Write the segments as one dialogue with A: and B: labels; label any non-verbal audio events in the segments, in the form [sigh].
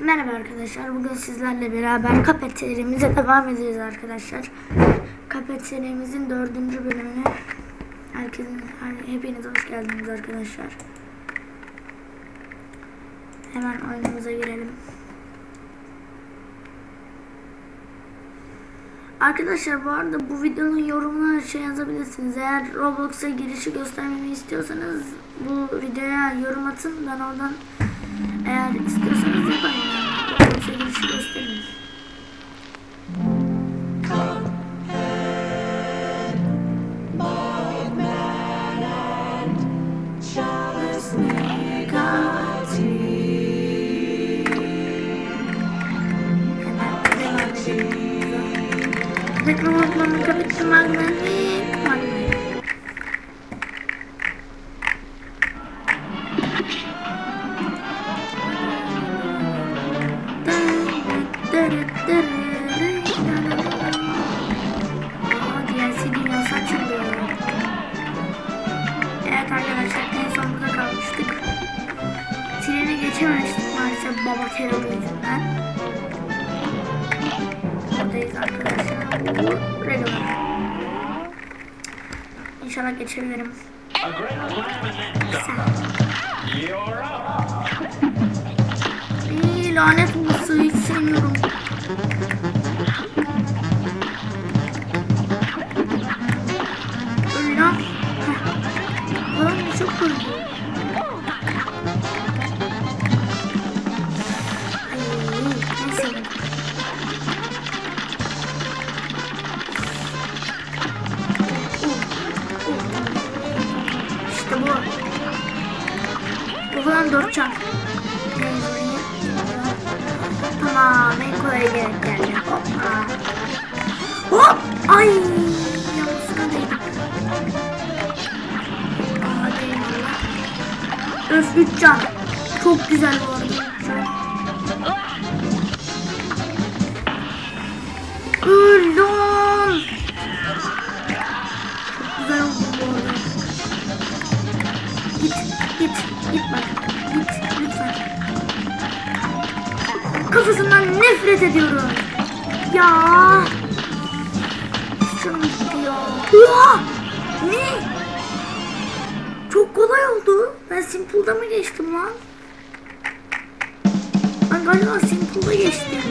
A: Merhaba arkadaşlar. Bugün sizlerle beraber Kapet serimize devam edeceğiz arkadaşlar. Kapet serimizin dördüncü bölümüne herkesin, her- hepiniz hoş geldiniz arkadaşlar. Hemen oyunumuza girelim. Arkadaşlar bu arada bu videonun yorumuna şey yazabilirsiniz. Eğer Roblox'a girişi göstermemi istiyorsanız bu videoya yorum atın. Ben oradan eğer istiyorsanız. Roblox'a girişi gösteririm. Hemen devam edelim. Reklamı kapattı lanet olası hiç sevmiyorum. Nefret ediyorum. Ya. Gitti ya. Oha! Ne? Çok kolay oldu. Ben Simple'da mı geçtim lan? Ben galiba Simple'da geçtim.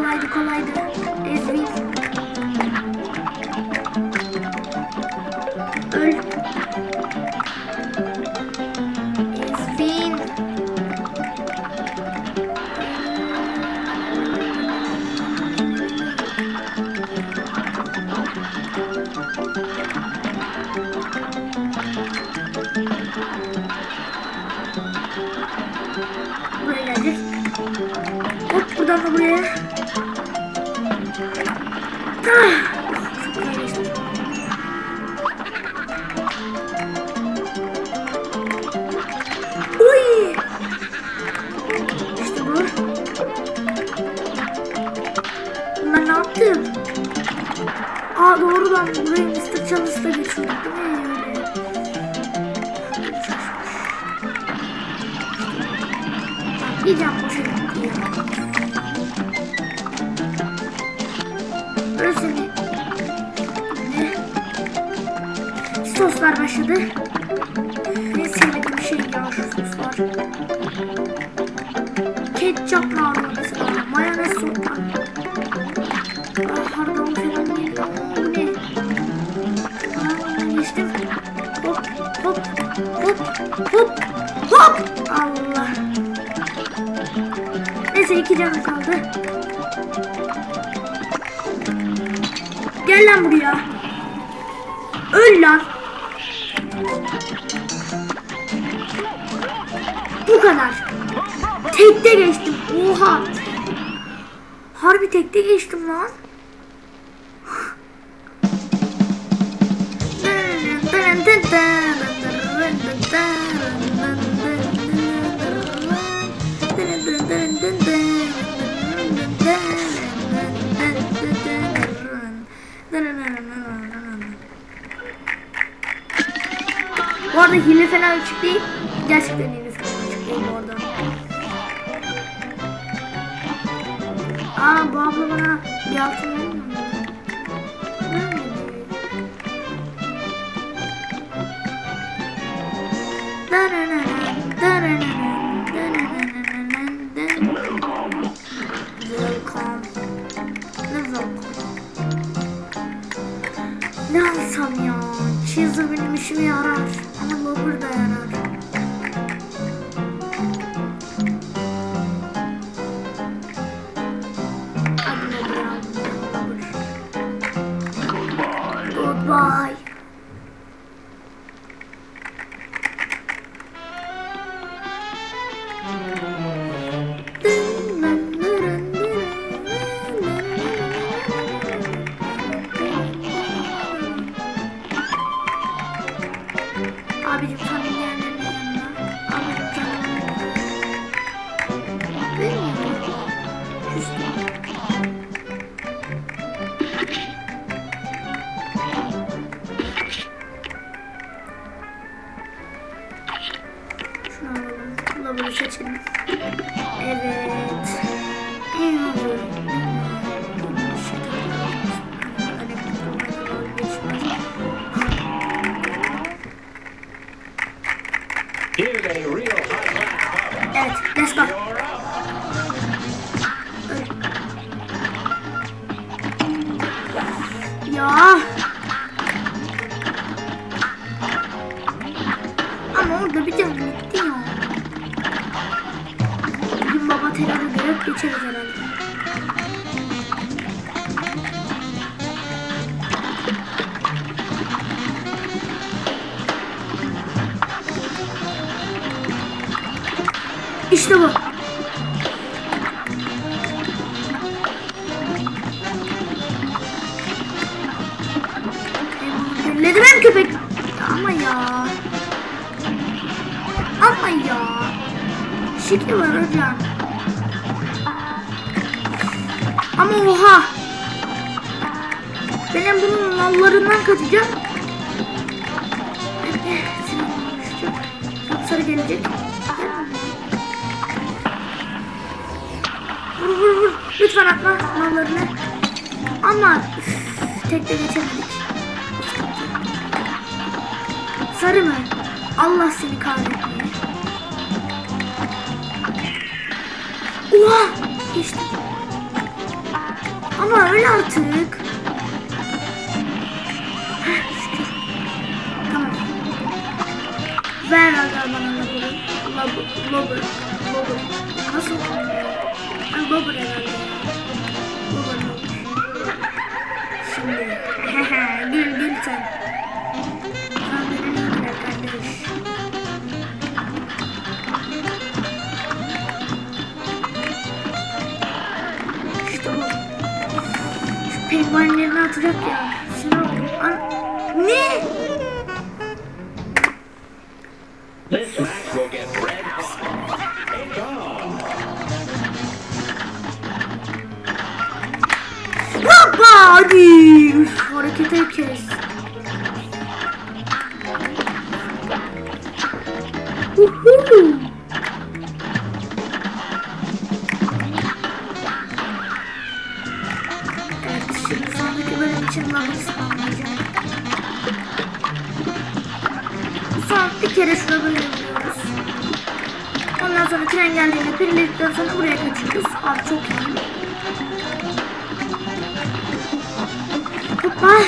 A: Kolaydı kolaydı. Ezri. Öl. Ezrin. Buraya geldik. Hop buradan da buraya. Ben ne yaptım? Aa doğru ben buraya Mr. Challenge'da geçiyorduk değil mi? Boşa gitti ya. Burası ne? Ne? Soslar başladı. En sevmediğim şey ya şu soslar. Ketçap Neyse iki canım kaldı. Gel lan buraya. Öl lan. Bu kadar. Tekte geçtim. Oha. Harbi tekte geçtim lan. Bu arada hile falan açık değil. Gerçekten falan açık değil bu arada. Aa bu abla bana bir altın vermiyor mu? Ne alsam ya? Cheezer benim işime yarar. Ama Lover Ya. Ama orada bir canım Benim bunun mallarından kaçacağım. Çok sarı gelecek. Vur vur vur. Lütfen atma mallarını. Ama tek de geçemedik. Sarı mı? Allah seni kahretmeye. Oha! Geçtim. Ama öyle artık. Ver aga bana lober'ı. Lober. Lober. Lober. Nasıl? Ha, lober herhalde. Lober lober. Şimdi. [laughs] gül gül sen. İşte bu. Şu penguenlerini atacak ya. Kes. Uhu. Evet şimdi sonraki bölüm için lava spamlayacağım. Son bir kere şuna böyle. Ondan sonra tren geldiğinde periledikten sonra buraya kaçıyoruz. Abi çok iyi. Öl.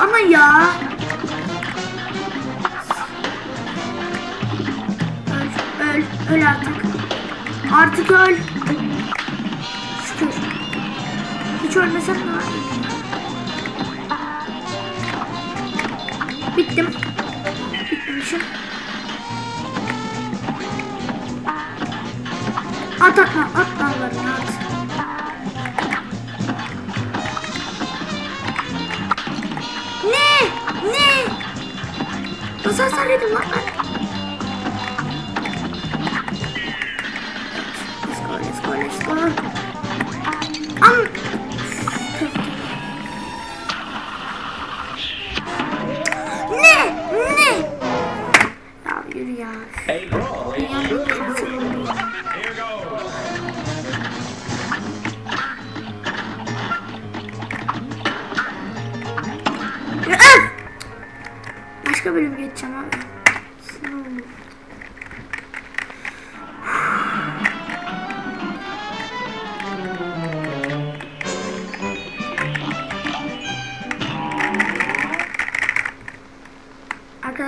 A: Ama ya. Öl. Öl. Öl artık. Artık öl. Şükür. Hiç ölmesem daha iyi. Bittim. Bitmişim. At atma, at Nasıl hasar yedim lan ben?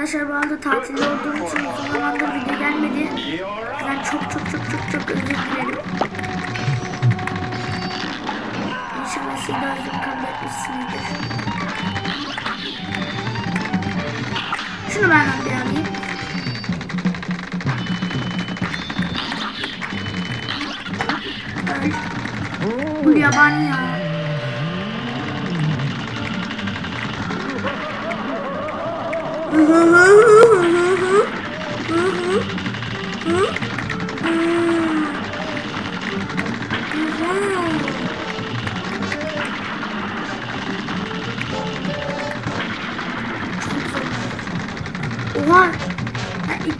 A: Arkadaşlar bu arada tatilde olduğum için uzun zamandır video gelmedi. Ben çok çok çok çok çok özür dilerim. İnşallah siz de özür kabul etmişsinizdir. Şunu benden bir alayım. Öl. Bu yabani ya.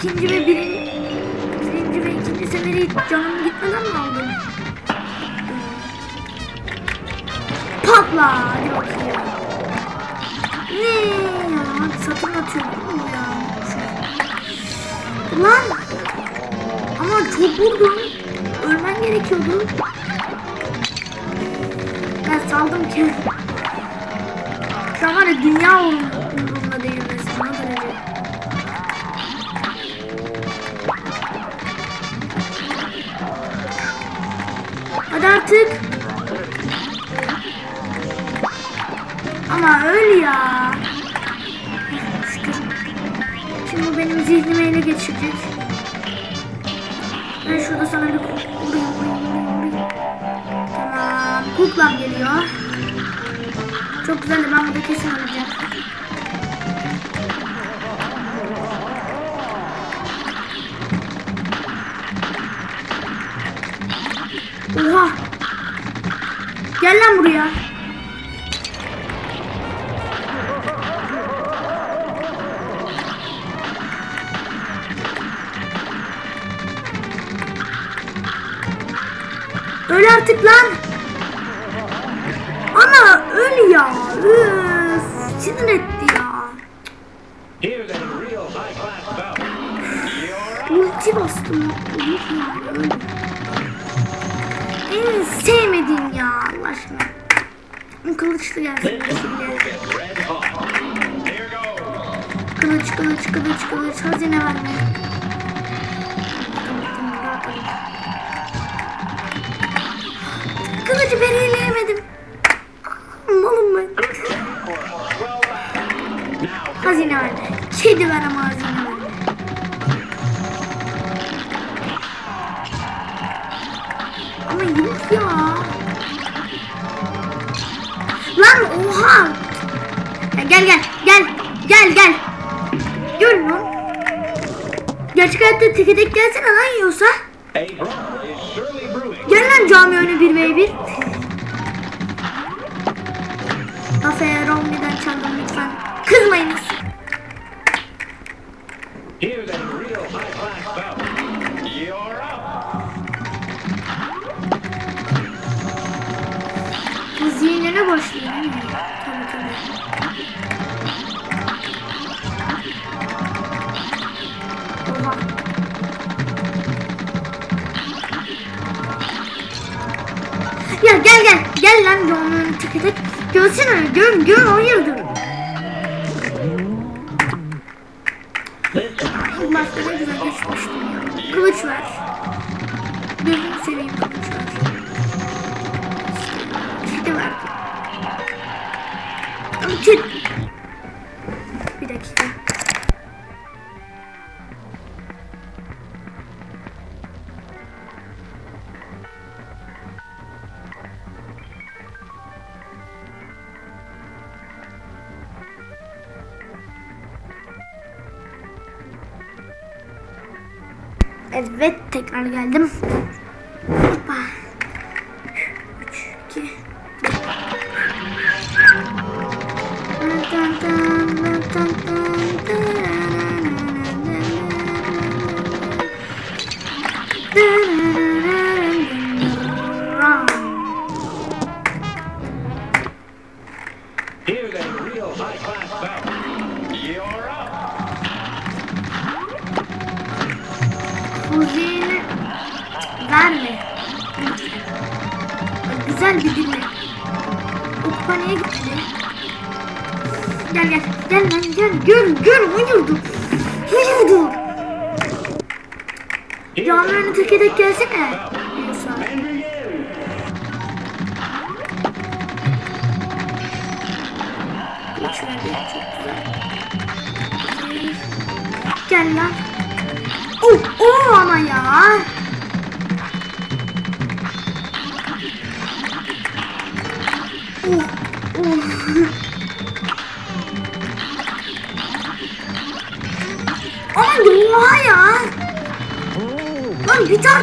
A: İkinci ve birinci, birinci ve ikinci hiç canım gitmeden mi aldım? Patla! Hadi bakayım. Ne ya? Satın atıyorum ya. Ulan! Ama çok vurdum. Ölmen gerekiyordu. Ben saldım ki. Şu var ya dünya umurumda sinir etti ya. Ulti bastım. En sevmediğim ya Allah aşkına. Kılıçlı gelsin. Kılıç kılıç kılıç kılıç hazine verme. Oha. Gel gel gel gel gel. Gör lan. Gerçek hayatta teke tek gelsene lan yiyorsa. Gel lan cami önü 1v1. Kafeye Romney'den çaldım lütfen. Kızmayınız.
B: Here's a real
A: gel gel. Gel lan donunu tüketek. Görsene gör gör hayırdır. Başka ne güzel geçmiştim ya. Kılıç ver. Gözünü seveyim kılıç ver. Kedi verdim. Ama kedi. Evet tekrar geldim. Çok güzel. Gel lan. Oh, oh ama ya.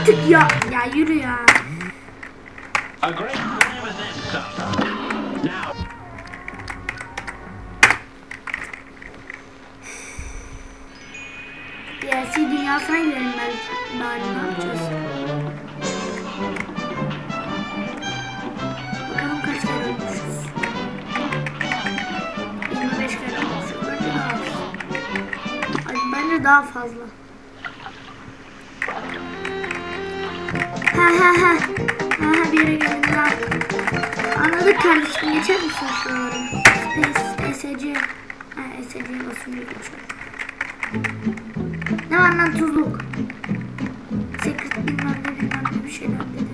A: Artık ya. Ya yürü ya. DLC dünyasına girelim ben. Bari ne yapacağız? Bakalım kaç kere olmuşuz. 25 kere olmuşuz. Bence daha az. Ay, bence daha fazla. Ha ha ha. Ha ha bir yere gelin daha. Anladık kardeşim. Geçer misin şuraları? Space, SC. Ha SC'ye basınca geçiyor. Ne var lan tuzluk? Secret bilmem ne bilmem ne bir şeyler dedi.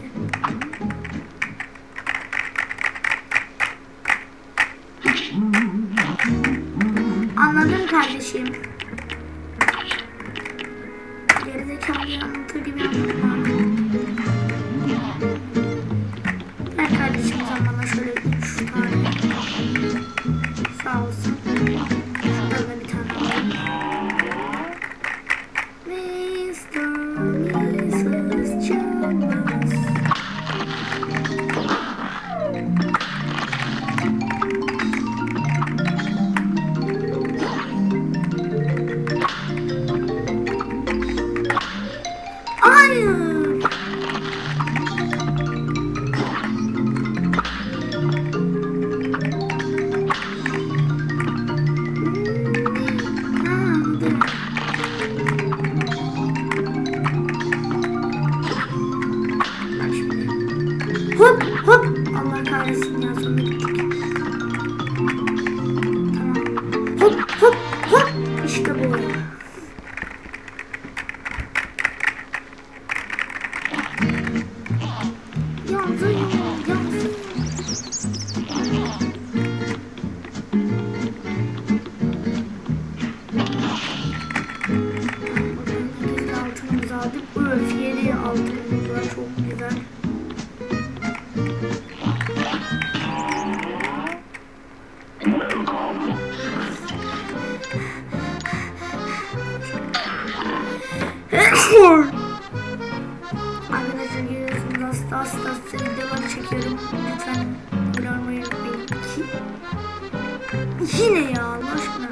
A: Yine ya Allah aşkına.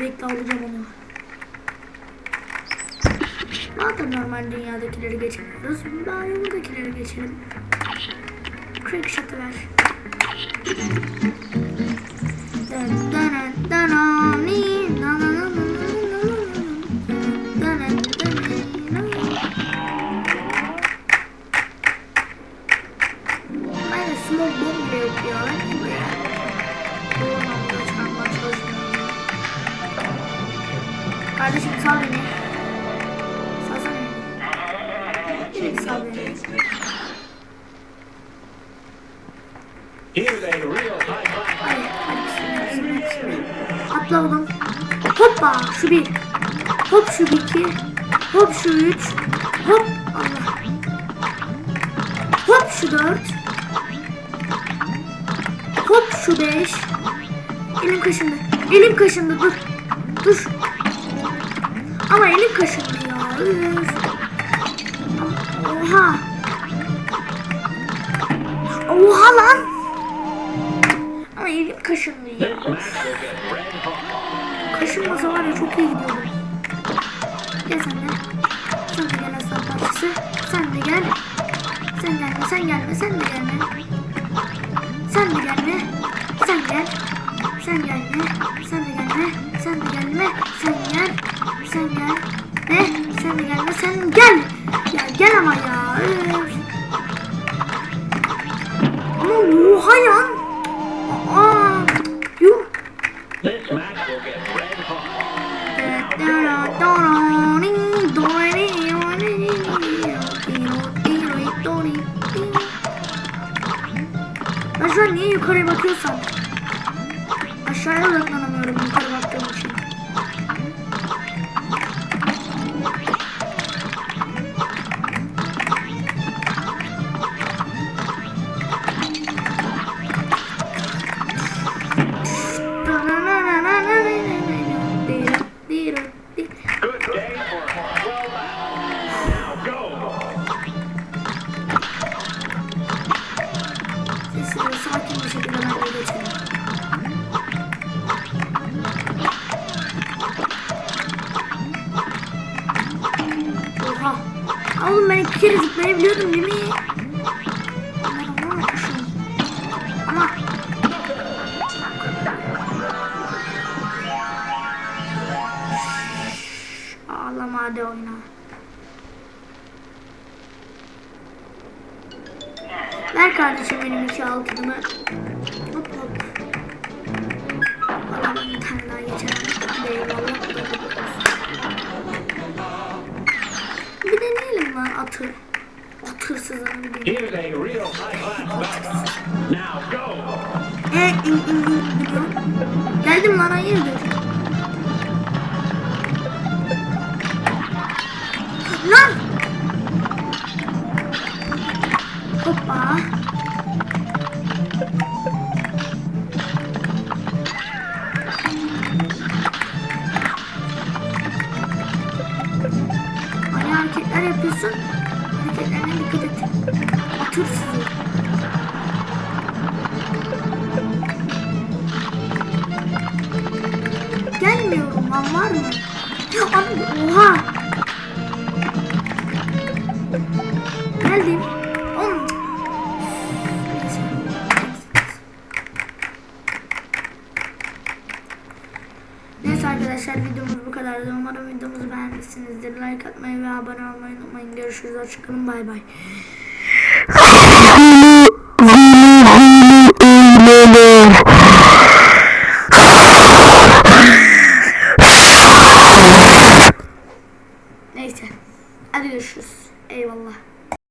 A: Bekle alacağım onu. Madem normal dünyadakileri geçemiyoruz, bari buradakileri geçelim. Crack shot'ı ver. Bismillah. Atla oğlum. Hoppa, şu bir. Hop şu iki. Hop şu üç. Hop, Allah. Hop şu dört. Hop şu beş. Elim kaşındı. Elim kaşındı, dur. Dur. Ama elim kaşındı ya. Üf. Oha. Oha lan. Ama elim kaşındı ya. Kaşınmasa var ya çok iyi gidiyordum. Gel sen de. Sen de gel aslan parçası. Sen de gel. Sen gelme, sen gelme, sen de gelme. Sen de gelme. Sen gel. Sen gelme. Sen de gelme. Sen de gelme. Sen gel. Sen gel. Ne? Sen de gelme. Sen gel. Ya gel ama ya. Üf. Ama oha ya. Aa. Yuh. Ben şu an niye yukarıya bakıyorsam aşağıya odaklanamıyorum Ver kardeşim benim iki altınımı. Hop hop. Valla ben bir tane daha. Hadi eyvallah. Bir deneyelim lan atı. At hırsızını bir deneyelim.
B: Here's a real high class match. Now go.
A: E, in, in, in, gidiyor. Geldim lan hayırdır. Sizi. Gelmiyorum lan var mı? Abi oha. Geldim. Oğlum. Neyse arkadaşlar videomuz bu kadardı. Umarım videomuzu beğenmişsinizdir. Like atmayı ve abone olmayı unutmayın. Görüşürüz. Hoşçakalın. Bay bay.